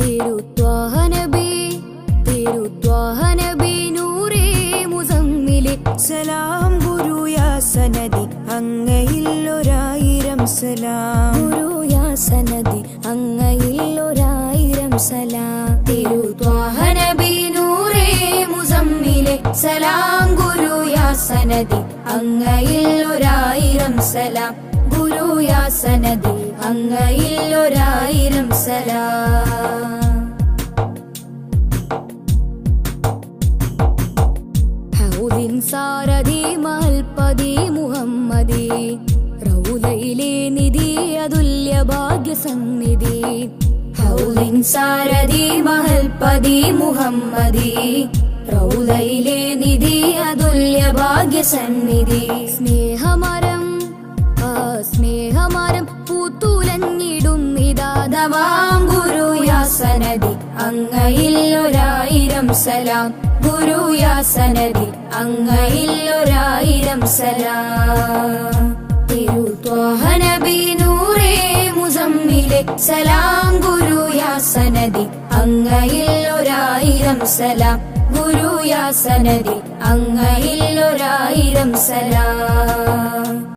തിരുത്വാഹനബി തിരുത്വാഹനബി നൂറേ മുസമ്മിലെ. സലാം ഗുരു സനദി അങ്ങയിൽ ഒരായിരം സലാം. ഗുരു സനദി അങ്ങയിൽ ഒരായിരം സലാം. തിരുത്വാഹനബി നൂറേ മുസമ്മിലെ. സലാം ഗുരു സനദി അങ്ങയിൽ ഒരായിരം സലാം. ഗുരു സനദി അങ്ങയിൽ ഒരായിരം സലാം. മൽപതി മുഹമ്മദി. റൗലയിലെ നിധി അതുല്യ ഭാഗ്യസന്നിധി. ഹൗലിൻ സാരഥി മഹൽപതി മുഹമ്മദി. റൗലയിലെ നിധി അതുല്യ ഭാഗ്യസന്നിധി. സ്നേഹമരം ആ സ്നേഹമരം പൂത്തുലഞ്ഞിടും നിദാതവാം ഗുരു യാസനദി. അങ്ങയിൽ ഒരായിരം സലാം ഗുരു യാ സനദി അങ്ങയിൽ ഒരായിരം സലാം. തിരുത്വാഹനബി നൂറേ മുസമ്മിലെ സലാം ഗുരു യാ സനദി അങ്ങയിൽ ഒരായിരം സലാം ഗുരു യാ സനദി അങ്ങയിൽ ഒരായിരം സലാം.